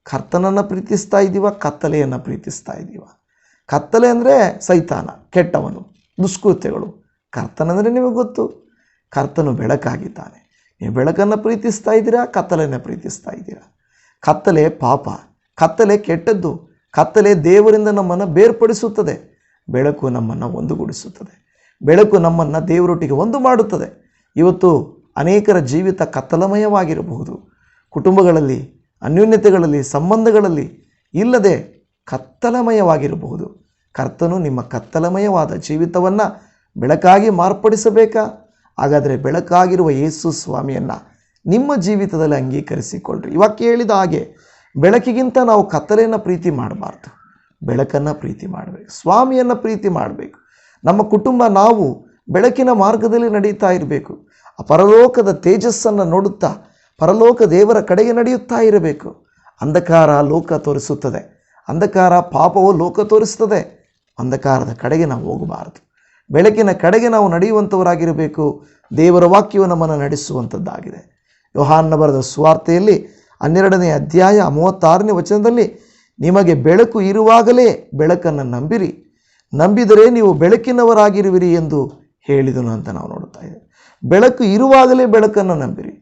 S1: ಕರ್ತನನ್ನು ಪ್ರೀತಿಸ್ತಾ ಇದ್ದೀವಾ? ಕತ್ತಲೆಯನ್ನು ಪ್ರೀತಿಸ್ತಾ ಇದ್ದೀವಾ? ಕತ್ತಲೆ ಅಂದರೆ ಸೈತಾನ, ಕೆಟ್ಟವನು, ದುಷ್ಕೃತ್ಯಗಳು. ಕರ್ತನಂದರೆ ನಿಮಗೆ ಗೊತ್ತು. ಕರ್ತನು ಬೆಳಕಾಗಿದ್ದಾನೆ. ನೀವು ಬೆಳಕನ್ನು ಪ್ರೀತಿಸ್ತಾ ಇದ್ದೀರಾ? ಕತ್ತಲೆಯನ್ನು ಪ್ರೀತಿಸ್ತಾ ಇದ್ದೀರಾ? ಕತ್ತಲೆ ಪಾಪ. ಕತ್ತಲೆ ಕೆಟ್ಟದ್ದು. ಕತ್ತಲೆ ದೇವರಿಂದ ನಮ್ಮನ್ನು ಬೇರ್ಪಡಿಸುತ್ತದೆ. ಬೆಳಕು ನಮ್ಮನ್ನು ಒಂದುಗೂಡಿಸುತ್ತದೆ. ಬೆಳಕು ನಮ್ಮನ್ನು ದೇವರೊಟ್ಟಿಗೆ ಒಂದು ಮಾಡುತ್ತದೆ. ಇವತ್ತು ಅನೇಕರ ಜೀವಿತ ಕತ್ತಲಮಯವಾಗಿರಬಹುದು. ಕುಟುಂಬಗಳಲ್ಲಿ, ಅನ್ಯೋನ್ಯತೆಗಳಲ್ಲಿ, ಸಂಬಂಧಗಳಲ್ಲಿ ಇಲ್ಲದೆ ಕತ್ತಲಮಯವಾಗಿರಬಹುದು. ಕರ್ತನು ನಿಮ್ಮ ಕತ್ತಲಮಯವಾದ ಜೀವಿತವನ್ನು ಬೆಳಕಾಗಿ ಮಾರ್ಪಡಿಸಬೇಕಾ? ಹಾಗಾದರೆ ಬೆಳಕಾಗಿರುವ ಯೇಸು ಸ್ವಾಮಿಯನ್ನು ನಿಮ್ಮ ಜೀವಿತದಲ್ಲಿ ಅಂಗೀಕರಿಸಿಕೊಳ್ಳ್ರಿ ಇವಾಗ ಕೇಳಿದ ಹಾಗೆ, ಬೆಳಕಿಗಿಂತ ನಾವು ಕತ್ತಲೆಯನ್ನು ಪ್ರೀತಿ ಮಾಡಬಾರ್ದು. ಬೆಳಕನ್ನು ಪ್ರೀತಿ ಮಾಡಬೇಕು. ಸ್ವಾಮಿಯನ್ನು ಪ್ರೀತಿ ಮಾಡಬೇಕು. ನಮ್ಮ ಕುಟುಂಬ, ನಾವು ಬೆಳಕಿನ ಮಾರ್ಗದಲ್ಲಿ ನಡೀತಾ ಇರಬೇಕು. ಆ ಪರಲೋಕದ ತೇಜಸ್ಸನ್ನು ನೋಡುತ್ತಾ ಪರಲೋಕ ದೇವರ ಕಡೆಗೆ ನಡೆಯುತ್ತಾ ಇರಬೇಕು. ಅಂಧಕಾರ ಲೋಕ ತೋರಿಸುತ್ತದೆ. ಅಂಧಕಾರ ಪಾಪವು ಲೋಕ ತೋರಿಸ್ತದೆ ಅಂಧಕಾರದ ಕಡೆಗೆ ನಾವು ಹೋಗಬಾರದು. ಬೆಳಕಿನ ಕಡೆಗೆ ನಾವು ನಡೆಯುವಂಥವರಾಗಿರಬೇಕು. ದೇವರ ವಾಕ್ಯವು ನಮ್ಮನ್ನು ನಡೆಸುವಂಥದ್ದಾಗಿದೆ. ಯೋಹಾನ್ನ ಬರೆದ ಸ್ವಾರ್ಥೆಯಲ್ಲಿ ಹನ್ನೆರಡನೇ ಅಧ್ಯಾಯ ಮೂವತ್ತಾರನೇ ವಚನದಲ್ಲಿ ನಿಮಗೆ ಬೆಳಕು ಇರುವಾಗಲೇ ಬೆಳಕನ್ನು ನಂಬಿರಿ. ನಂಬಿದರೆ ನೀವು ಬೆಳಕಿನವರಾಗಿರುವಿರಿ ಎಂದು ಹೇಳಿದನು ಅಂತ ನಾವು ನೋಡ್ತಾ ಇದ್ದೇವೆ. ಬೆಳಕು ಇರುವಾಗಲೇ ಬೆಳಕನ್ನು ನಂಬಿರಿ.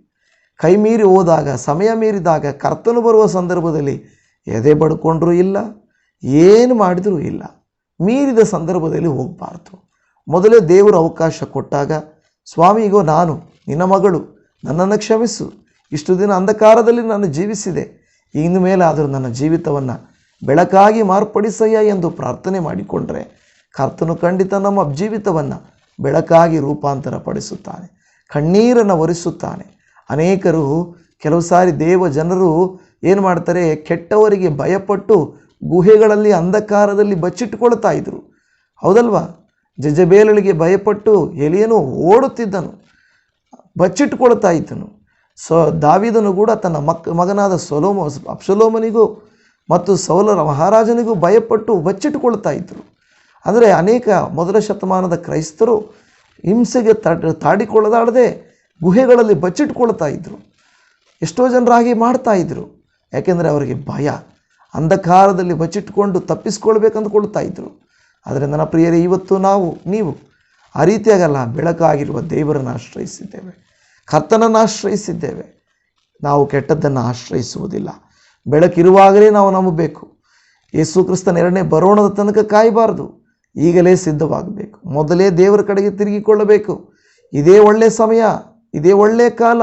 S1: ಕೈ ಮೀರಿ ಹೋದಾಗ, ಸಮಯ ಮೀರಿದಾಗ ಕರ್ತನು ಬರುವ ಸಂದರ್ಭದಲ್ಲಿ ಎದೆ ಬಡ್ಕೊಂಡ್ರೂ ಇಲ್ಲ, ಏನು ಮಾಡಿದರೂ ಇಲ್ಲ. ಮೀರಿದ ಸಂದರ್ಭದಲ್ಲಿ ಹೋಗಬಾರ್ದು. ಮೊದಲೇ ದೇವರು ಅವಕಾಶ ಕೊಟ್ಟಾಗ ಸ್ವಾಮಿಗೋ ನಾನು, ನಿನ್ನ ಮಗಳು, ನನ್ನನ್ನು ಕ್ಷಮಿಸು. ಇಷ್ಟು ದಿನ ಅಂಧಕಾರದಲ್ಲಿ ನಾನು ಜೀವಿಸಿದೆ. ಇನ್ನು ಮೇಲಾದರೂ ನನ್ನ ಜೀವಿತವನ್ನು ಬೆಳಕಾಗಿ ಮಾರ್ಪಡಿಸಯ್ಯ ಎಂದು ಪ್ರಾರ್ಥನೆ ಮಾಡಿಕೊಂಡ್ರೆ, ಕರ್ತನು ಖಂಡಿತ ನಮ್ಮ ಜೀವಿತವನ್ನು ಬೆಳಕಾಗಿ ರೂಪಾಂತರ ಪಡಿಸುತ್ತಾನೆ ಕಣ್ಣೀರನ್ನು ಒರೆಸುತ್ತಾನೆ. ಅನೇಕರು, ಕೆಲವು ಸಾರಿ ದೇವ ಜನರು ಏನು ಮಾಡ್ತಾರೆ, ಕೆಟ್ಟವರಿಗೆ ಭಯಪಟ್ಟು ಗುಹೆಗಳಲ್ಲಿ, ಅಂಧಕಾರದಲ್ಲಿ ಬಚ್ಚಿಟ್ಟುಕೊಳ್ತಾ ಇದ್ರು. ಹೌದಲ್ವಾ? ಜಜಬೇಲಳಿಗೆ ಭಯಪಟ್ಟು ಎಲಿಯನು ಓಡುತ್ತಿದ್ದನು, ಬಚ್ಚಿಟ್ಟುಕೊಳ್ತಾ ಇದ್ದನು. ಸೊ ದಾವಿದನು ಕೂಡ ತನ್ನ ಮಕ್, ಮಗನಾದ ಸೊಲೋಮ ಅಪ್ಸಲೋಮನಿಗೂ ಮತ್ತು ಸೌಲರ ಮಹಾರಾಜನಿಗೂ ಭಯಪಟ್ಟು ಬಚ್ಚಿಟ್ಟುಕೊಳ್ತಾ ಇದ್ದರು. ಅಂದರೆ ಅನೇಕ ಮೊದಲ ಶತಮಾನದ ಕ್ರೈಸ್ತರು ಹಿಂಸೆಗೆ ತಡ್ ತಾಡಿಕೊಳ್ಳದಾಡದೆ ಗುಹೆಗಳಲ್ಲಿ ಬಚ್ಚಿಟ್ಕೊಳ್ತಾ ಇದ್ದರು. ಎಷ್ಟೋ ಜನರಾಗಿ ಮಾಡ್ತಾ ಇದ್ದರು. ಯಾಕೆಂದರೆ ಅವರಿಗೆ ಭಯ, ಅಂಧಕಾರದಲ್ಲಿ ಬಚ್ಚಿಟ್ಕೊಂಡು ತಪ್ಪಿಸ್ಕೊಳ್ಬೇಕಂದ್ಕೊಳ್ತಾ ಇದ್ದರು. ಆದರೆ ನನ್ನ ಪ್ರಿಯರೇ, ಇವತ್ತು ನಾವು, ನೀವು ಆ ರೀತಿಯಾಗಲ್ಲ, ಬೆಳಕಾಗಿರುವ ದೇವರನ್ನು ಆಶ್ರಯಿಸಿದ್ದೇವೆ. ಕರ್ತನನ್ನು ಆಶ್ರಯಿಸಿದ್ದೇವೆ. ನಾವು ಕೆಟ್ಟದ್ದನ್ನು ಆಶ್ರಯಿಸುವುದಿಲ್ಲ. ಬೆಳಕಿರುವಾಗಲೇ ನಾವು ನಂಬಬೇಕು. ಯೇಸು ಕ್ರಿಸ್ತನ ಎರಡನೇ ಬರೋಣದ ತನಕ ಕಾಯಬಾರದು. ಈಗಲೇ ಸಿದ್ಧವಾಗಬೇಕು. ಮೊದಲೇ ದೇವರ ಕಡೆಗೆ ತಿರುಗಿಕೊಳ್ಳಬೇಕು. ಇದೇ ಒಳ್ಳೆಯ ಸಮಯ, ಇದೇ ಒಳ್ಳೆಯ ಕಾಲ.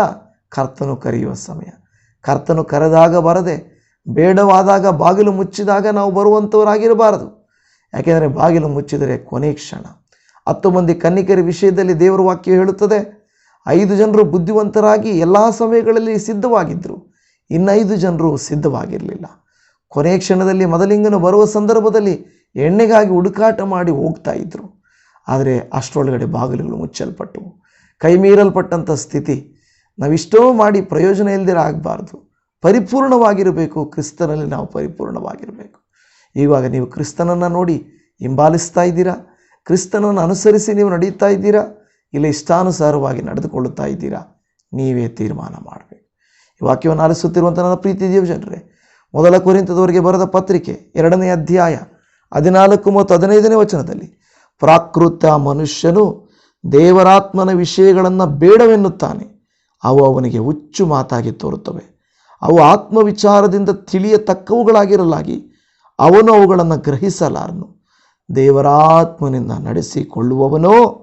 S1: ಕರ್ತನು ಕರೆಯುವ ಸಮಯ. ಕರ್ತನು ಕರೆದಾಗ ಬರದೆ, ಬೇಡವಾದಾಗ ಬಾಗಿಲು ಮುಚ್ಚಿದಾಗ ನಾವು ಬರುವಂಥವರಾಗಿರಬಾರದು ಯಾಕೆಂದರೆ ಬಾಗಿಲು ಮುಚ್ಚಿದರೆ ಕೊನೆ ಕ್ಷಣ. ಹತ್ತು ಮಂದಿ ಕನ್ನಿಕರ ವಿಷಯದಲ್ಲಿ ದೇವರ ವಾಕ್ಯ ಹೇಳುತ್ತದೆ. ಐದು ಜನರು ಬುದ್ಧಿವಂತರಾಗಿ ಎಲ್ಲ ಸಮಯಗಳಲ್ಲಿ ಸಿದ್ಧವಾಗಿದ್ದರು. ಇನ್ನೈದು ಜನರು ಸಿದ್ಧವಾಗಿರಲಿಲ್ಲ. ಕೊನೆಯ ಕ್ಷಣದಲ್ಲಿ ಮೊದಲಿಂಗನು ಬರುವ ಸಂದರ್ಭದಲ್ಲಿ ಎಣ್ಣೆಗಾಗಿ ಹುಡುಕಾಟ ಮಾಡಿ ಹೋಗ್ತಾ ಇದ್ದರು ಆದರೆ ಅಷ್ಟರೊಳಗಡೆ ಬಾಗಿಲುಗಳು ಮುಚ್ಚಲ್ಪಟ್ಟವು ಕೈ ಮೀರಲ್ಪಟ್ಟಂಥ ಸ್ಥಿತಿ ನಾವಿಷ್ಟೋ ಮಾಡಿ ಪ್ರಯೋಜನ ಇಲ್ಲದಿರ ಆಗಬಾರ್ದು. ಪರಿಪೂರ್ಣವಾಗಿರಬೇಕು. ಕ್ರಿಸ್ತನಲ್ಲಿ ನಾವು ಪರಿಪೂರ್ಣವಾಗಿರಬೇಕು. ಇವಾಗ ನೀವು ಕ್ರಿಸ್ತನನ್ನು ನೋಡಿ ಹಿಂಬಾಲಿಸ್ತಾ ಇದ್ದೀರಾ? ಕ್ರಿಸ್ತನನ್ನು ಅನುಸರಿಸಿ ನೀವು ನಡೀತಾ ಇದ್ದೀರಾ? ಇಲ್ಲ ಇಷ್ಟಾನುಸಾರವಾಗಿ ನಡೆದುಕೊಳ್ಳುತ್ತಾ ಇದ್ದೀರಾ? ನೀವೇ ತೀರ್ಮಾನ ಮಾಡಬೇಕು. ಈ ವಾಕ್ಯವನ್ನು ಆಲಿಸುತ್ತಿರುವಂಥ ನನ್ನ ಪ್ರೀತಿ ದೇವ ಜನರೇ, ಮೊದಲ ಕುರಿತದವರಿಗೆ ಬರೆದ ಪತ್ರಿಕೆ ಎರಡನೇ ಅಧ್ಯಾಯ ಹದಿನಾಲ್ಕು ಮತ್ತು ಹದಿನೈದನೇ ವಚನದಲ್ಲಿ, ಪ್ರಾಕೃತ ಮನುಷ್ಯನು ದೇವರಾತ್ಮನ ವಿಷಯಗಳನ್ನು ಬೇಡವೆನ್ನುತ್ತಾನೆ, ಅವು ಅವನಿಗೆ ಹುಚ್ಚು ಮಾತಾಗಿ ತೋರುತ್ತವೆ. ಅವು ಆತ್ಮವಿಚಾರದಿಂದ ತಿಳಿಯತಕ್ಕವುಗಳಾಗಿರಲಾಗಿ ಅವನು ಅವುಗಳನ್ನು ಗ್ರಹಿಸಲಾರನು. ದೇವರಾತ್ಮನಿಂದ ನಡೆಸಿಕೊಳ್ಳುವವನು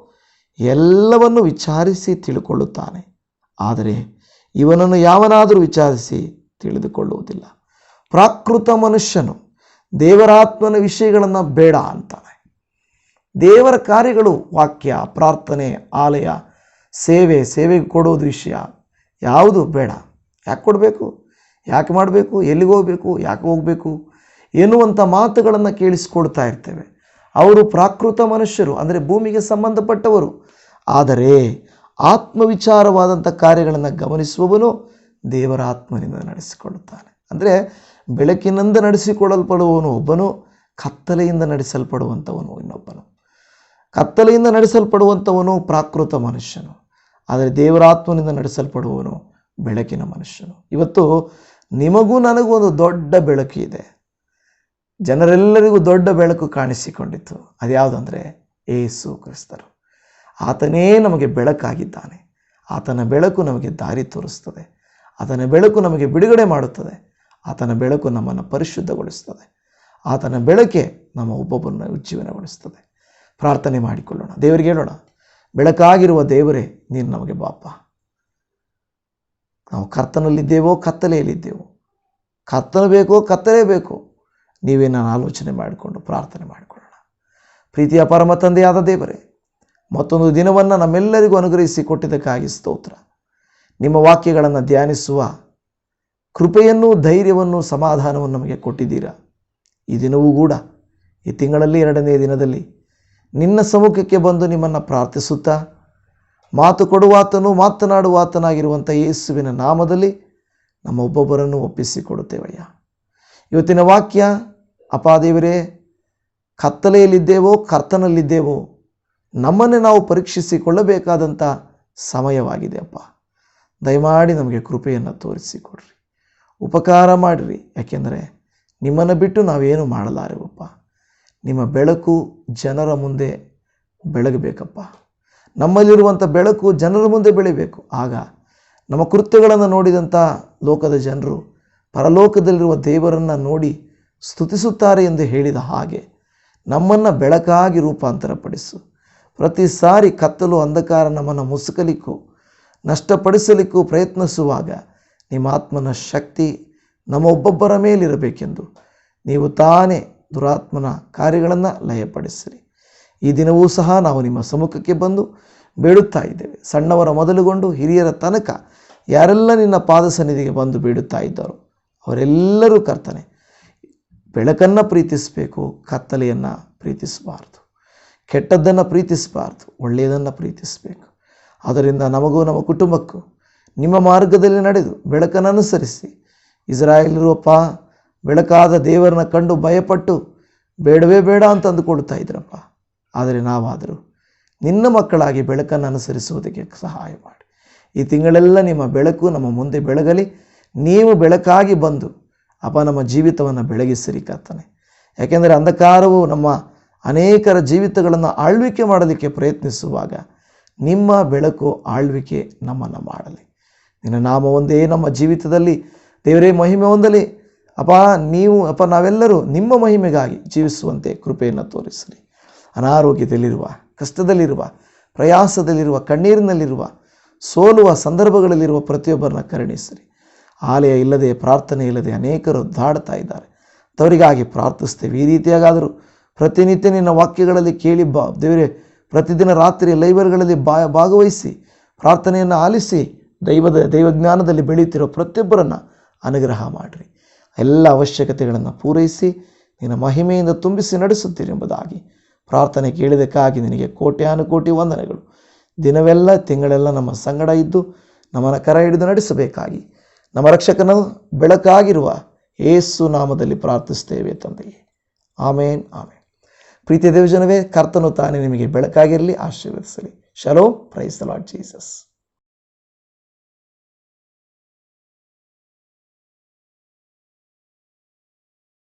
S1: ಎಲ್ಲವನ್ನು ವಿಚಾರಿಸಿ ತಿಳಿಕೊಳ್ಳುತ್ತಾನೆ. ಆದರೆ ಇವನನ್ನು ಯಾವನಾದರೂ ವಿಚಾರಿಸಿ ತಿಳಿದುಕೊಳ್ಳುವುದಿಲ್ಲ. ಪ್ರಾಕೃತ ಮನುಷ್ಯನು ದೇವರಾತ್ಮನ ವಿಷಯಗಳನ್ನು ಬೇಡ ಅಂತಾನೆ. ದೇವರ ಕಾರ್ಯಗಳು ವಾಕ್ಯ, ಪ್ರಾರ್ಥನೆ, ಆಲಯ, ಸೇವೆ, ಸೇವೆಗೆ ಕೊಡೋದು ವಿಷಯ. ಯಾವುದು ಬೇಡ. ಯಾಕೆ ಕೊಡಬೇಕು? ಯಾಕೆ ಮಾಡಬೇಕು? ಎಲ್ಲಿಗೆ ಹೋಗಬೇಕು? ಯಾಕೆ ಹೋಗಬೇಕು? ಎನ್ನುವಂಥ ಮಾತುಗಳನ್ನು ಕೇಳಿಸಿಕೊಡ್ತಾ ಇರ್ತೇವೆ. ಅವರು ಪ್ರಾಕೃತ ಮನುಷ್ಯರು, ಅಂದರೆ ಭೂಮಿಗೆ ಸಂಬಂಧಪಟ್ಟವರು. ಆದರೆ ಆತ್ಮವಿಚಾರವಾದಂಥ ಕಾರ್ಯಗಳನ್ನು ಗಮನಿಸುವವನು ದೇವರ ಆತ್ಮನಿಂದ ನಡೆಸಿಕೊಳ್ಳುತ್ತಾನೆ. ಅಂದರೆ ಬೆಳಕಿನಿಂದ ನಡೆಸಿಕೊಳ್ಳಲ್ಪಡುವವನು ಒಬ್ಬನು, ಕತ್ತಲೆಯಿಂದ ನಡೆಸಲ್ಪಡುವಂಥವನು ಇನ್ನೊಬ್ಬನು. ಕತ್ತಲೆಯಿಂದ ನಡೆಸಲ್ಪಡುವಂಥವನು ಪ್ರಾಕೃತ ಮನುಷ್ಯನು. ಆದರೆ ದೇವರಾತ್ಮನಿಂದ ನಡೆಸಲ್ಪಡುವವನು ಬೆಳಕಿನ ಮನುಷ್ಯನು. ಇವತ್ತು ನಿಮಗೂ ನನಗೂ ಒಂದು ದೊಡ್ಡ ಬೆಳಕು ಇದೆ. ಜನರೆಲ್ಲರಿಗೂ ದೊಡ್ಡ ಬೆಳಕು ಕಾಣಿಸಿಕೊಂಡಿತ್ತು. ಅದ್ಯಾವುದಂದರೆ ಏಸು ಕ್ರಿಸ್ತರು. ಆತನೇ ನಮಗೆ ಬೆಳಕಾಗಿದ್ದಾನೆ. ಆತನ ಬೆಳಕು ನಮಗೆ ದಾರಿ ತೋರಿಸ್ತದೆ. ಆತನ ಬೆಳಕು ನಮಗೆ ಬಿಡುಗಡೆ ಮಾಡುತ್ತದೆ. ಆತನ ಬೆಳಕು ನಮ್ಮನ್ನು ಪರಿಶುದ್ಧಗೊಳಿಸ್ತದೆ. ಆತನ ಬೆಳಕೆ ನಮ್ಮ ಒಬ್ಬೊಬ್ಬರನ್ನ ಉಜ್ಜೀವನಗೊಳಿಸ್ತದೆ. ಪ್ರಾರ್ಥನೆ ಮಾಡಿಕೊಳ್ಳೋಣ. ದೇವರಿಗೆ ಹೇಳೋಣ. ಬೆಳಕಾಗಿರುವ ದೇವರೇ, ನೀನು ನಮಗೆ ಬಾಪ. ನಾವು ಕರ್ತನಲ್ಲಿದ್ದೇವೋ, ಕತ್ತಲೆಯಲ್ಲಿದ್ದೇವೋ. ಕತ್ತಲು ಬೇಕೋ, ಕತ್ತಲೇ ಬೇಕು. ನೀವೇ ನಾನು ಆಲೋಚನೆ ಮಾಡಿಕೊಂಡು ಪ್ರಾರ್ಥನೆ ಮಾಡಿಕೊಳ್ಳೋಣ. ಪ್ರೀತಿಯ ಪರಮ ತಂದೆಯಾದ ದೇವರೇ, ಮತ್ತೊಂದು ದಿನವನ್ನು ನಮ್ಮೆಲ್ಲರಿಗೂ ಅನುಗ್ರಹಿಸಿ ಕೊಟ್ಟಿದ್ದಕ್ಕಾಗಿ ಸ್ತೋತ್ರ. ನಿಮ್ಮ ವಾಕ್ಯಗಳನ್ನು ಧ್ಯಾನಿಸುವ ಕೃಪೆಯನ್ನು ಧೈರ್ಯವನ್ನು ಸಮಾಧಾನವನ್ನು ನಮಗೆ ಕೊಟ್ಟಿದ್ದೀರಾ? ಈ ದಿನವೂ ಕೂಡ, ಈ ತಿಂಗಳಲ್ಲಿ ಎರಡನೇ ದಿನದಲ್ಲಿ ನಿನ್ನ ಸಮ್ಮುಖಕ್ಕೆ ಬಂದು ನಿಮ್ಮನ್ನು ಪ್ರಾರ್ಥಿಸುತ್ತಾ, ಮಾತು ಕೊಡುವಾತನು ಮಾತನಾಡುವಾತನಾಗಿರುವಂಥ ಯೇಸುವಿನ ನಾಮದಲ್ಲಿ ನಮ್ಮ ಒಬ್ಬೊಬ್ಬರನ್ನು ಒಪ್ಪಿಸಿಕೊಡುತ್ತೇವಯ್ಯ. ಇವತ್ತಿನ ವಾಕ್ಯ ಅಪಾದೇವರೇ ಕತ್ತಲೆಯಲ್ಲಿದ್ದೇವೋ, ಕರ್ತನಲ್ಲಿದ್ದೇವೋ, ನಮ್ಮನ್ನೇ ನಾವು ಪರೀಕ್ಷಿಸಿಕೊಳ್ಳಬೇಕಾದಂಥ ಸಮಯವಾಗಿದೆ, ಅಪ್ಪ. ದಯಮಾಡಿ ನಮಗೆ ಕೃಪೆಯನ್ನು ತೋರಿಸಿಕೊಡ್ರಿ. ಉಪಕಾರ ಮಾಡಿರಿ. ಯಾಕೆಂದರೆ ನಿಮ್ಮನ್ನು ಬಿಟ್ಟು ನಾವೇನು ಮಾಡಲಾರೆವಪ್ಪ ನಿಮ್ಮ ಬೆಳಕು ಜನರ ಮುಂದೆ ಬೆಳಗಬೇಕಪ್ಪ. ನಮ್ಮಲ್ಲಿರುವಂಥ ಬೆಳಕು ಜನರ ಮುಂದೆ ಬೆಳಿಬೇಕು. ಆಗ ನಮ್ಮ ಕೃತ್ಯಗಳನ್ನು ನೋಡಿದಂಥ ಲೋಕದ ಜನರು ಪರಲೋಕದಲ್ಲಿರುವ ದೇವರನ್ನು ನೋಡಿ ಸ್ತುತಿಸುತ್ತಾರೆ ಎಂದು ಹೇಳಿದ ಹಾಗೆ ನಮ್ಮನ್ನು ಬೆಳಕಾಗಿ ರೂಪಾಂತರಪಡಿಸು. ಪ್ರತಿ ಸಾರಿ ಕತ್ತಲು ಅಂಧಕಾರ ನಮ್ಮನ್ನು ಮುಸುಕಲಿಕ್ಕೂ, ನಷ್ಟಪಡಿಸಲಿಕ್ಕೂ ಪ್ರಯತ್ನಿಸುವಾಗ ನಿಮ್ಮ ಆತ್ಮನ ಶಕ್ತಿ ನಮ್ಮೊಬ್ಬೊಬ್ಬರ ಮೇಲಿರಬೇಕೆಂದು ನೀವು ತಾನೇ ದುರಾತ್ಮನ ಕಾರ್ಯಗಳನ್ನು ಲಯಪಡಿಸಿರಿ. ಈ ದಿನವೂ ಸಹ ನಾವು ನಿಮ್ಮ ಸಮ್ಮುಖಕ್ಕೆ ಬಂದು ಬೇಡುತ್ತಾ ಇದ್ದೇವೆ. ಸಣ್ಣವರ ಮೊದಲುಗೊಂಡು ಹಿರಿಯರ ತನಕ ಯಾರೆಲ್ಲ ನಿನ್ನ ಪಾದ ಸನ್ನಿಧಿಗೆ ಬಂದು ಬೇಡುತ್ತಾ ಇದ್ದಾರೋ ಅವರೆಲ್ಲರೂ ಕರ್ತನೆ. ಬೆಳಕನ್ನು ಪ್ರೀತಿಸಬೇಕು, ಕತ್ತಲೆಯನ್ನು ಪ್ರೀತಿಸಬಾರ್ದು. ಕೆಟ್ಟದ್ದನ್ನು ಪ್ರೀತಿಸಬಾರ್ದು, ಒಳ್ಳೆಯದನ್ನು ಪ್ರೀತಿಸಬೇಕು. ಅದರಿಂದ ನಮಗೂ ನಮ್ಮ ಕುಟುಂಬಕ್ಕೂ ನಿಮ್ಮ ಮಾರ್ಗದಲ್ಲಿ ನಡೆದು ಬೆಳಕನ್ನು ಅನುಸರಿಸಿ. ಇಸ್ರಾಯೇಲರಪ್ಪ ಬೆಳಕಾದ ದೇವರನ್ನ ಕಂಡು ಭಯಪಟ್ಟು ಬೇಡವೇ ಬೇಡ ಅಂತ ಅಂದುಕೊಳ್ತಾ ಇದ್ರಪ್ಪ. ಆದರೆ ನಾವಾದರೂ ನಿನ್ನ ಮಕ್ಕಳಾಗಿ ಬೆಳಕನ್ನು ಅನುಸರಿಸುವುದಕ್ಕೆ ಸಹಾಯ ಮಾಡಿ. ಈ ತಿಂಗಳೆಲ್ಲ ನಿಮ್ಮ ಬೆಳಕು ನಮ್ಮ ಮುಂದೆ ಬೆಳಗಲಿ. ನೀವು ಬೆಳಕಾಗಿ ಬಂದು ಅಪ್ಪ ನಮ್ಮ ಜೀವಿತವನ್ನು ಬೆಳಗಿಸಿರಿ ಕರ್ತನೆ. ಯಾಕೆಂದರೆ ಅಂಧಕಾರವು ನಮ್ಮ ಅನೇಕರ ಜೀವಿತಗಳನ್ನು ಆಳ್ವಿಕೆ ಮಾಡಲಿಕ್ಕೆ ಪ್ರಯತ್ನಿಸುವಾಗ ನಿಮ್ಮ ಬೆಳಕು ಆಳ್ವಿಕೆ ನಮ್ಮನ್ನು ಮಾಡಲಿ. ನಿನ್ನ ನಾಮ ಒಂದೇ ನಮ್ಮ ಜೀವಿತದಲ್ಲಿ, ದೇವರೇ ಮಹಿಮೆ ಹೊಂದಲಿ. ಅಪ್ಪ, ನೀವು, ಅಪ್ಪ, ನಾವೆಲ್ಲರೂ ನಿಮ್ಮ ಮಹಿಮೆಗಾಗಿ ಜೀವಿಸುವಂತೆ ಕೃಪೆಯನ್ನು ತೋರಿಸಿರಿ. ಅನಾರೋಗ್ಯದಲ್ಲಿರುವ, ಕಷ್ಟದಲ್ಲಿರುವ, ಪ್ರಯಾಸದಲ್ಲಿರುವ, ಕಣ್ಣೀರಿನಲ್ಲಿರುವ, ಸೋಲುವ ಸಂದರ್ಭಗಳಲ್ಲಿರುವ ಪ್ರತಿಯೊಬ್ಬರನ್ನ ಕರುಣಿಸಿರಿ. ಆಲಯ ಇಲ್ಲದೆ, ಪ್ರಾರ್ಥನೆ ಇಲ್ಲದೆ ಅನೇಕರು ದಾಡ್ತಾ ಇದ್ದಾರೆ. ತವರಿಗಾಗಿ ಪ್ರಾರ್ಥಿಸ್ತೇವೆ ಈ ರೀತಿಯಾಗಾದರೂ ಪ್ರತಿನಿತ್ಯ ನಿನ್ನ ವಾಕ್ಯಗಳಲ್ಲಿ ಕೇಳಿ ಬಾ. ದೇವರೇ, ಪ್ರತಿದಿನ ರಾತ್ರಿ ಲೈಬರ್ಗಳಲ್ಲಿ ಬಾ, ಭಾಗವಹಿಸಿ, ಪ್ರಾರ್ಥನೆಯನ್ನು ಆಲಿಸಿ, ದೈವದ, ದೈವಜ್ಞಾನದಲ್ಲಿ ಬೆಳೆಯುತ್ತಿರೋ ಪ್ರತಿಯೊಬ್ಬರನ್ನು ಅನುಗ್ರಹ ಮಾಡಿರಿ. ಎಲ್ಲ ಅವಶ್ಯಕತೆಗಳನ್ನು ಪೂರೈಸಿ, ನಿನ್ನ ಮಹಿಮೆಯಿಂದ ತುಂಬಿಸಿ ನಡೆಸುತ್ತೀರಿ ಎಂಬುದಾಗಿ ಪ್ರಾರ್ಥನೆ ಕೇಳಿದಕ್ಕಾಗಿ ನಿನಗೆ ಕೋಟ್ಯಾನುಕೋಟಿ ವಂದನೆಗಳು. ದಿನವೆಲ್ಲ, ತಿಂಗಳೆಲ್ಲ ನಮ್ಮ ಸಂಗಡ ಇದ್ದು, ನಮ್ಮನ್ನು ಕರ ಹಿಡಿದು ನಡೆಸಬೇಕಾಗಿ ನಮ್ಮ ರಕ್ಷಕನ ಬೆಳಕಾಗಿರುವ ಏಸು ನಾಮದಲ್ಲಿ ಪ್ರಾರ್ಥಿಸ್ತೇವೆ ತಂದೆಯೇ. ಆಮೇನ್ ಆಮೇನ್. ಪ್ರೀತಿಯ ದೇವಜನವೇ, ಕರ್ತನು ತಾನೇ ನಿಮಗೆ ಬೆಳಕಾಗಿರಲಿ, ಆಶೀರ್ವದಿಸಲಿ. ಶಲೋ ಪ್ರೈಸ್ ಲಾರ್ಡ್ ಜೀಸಸ್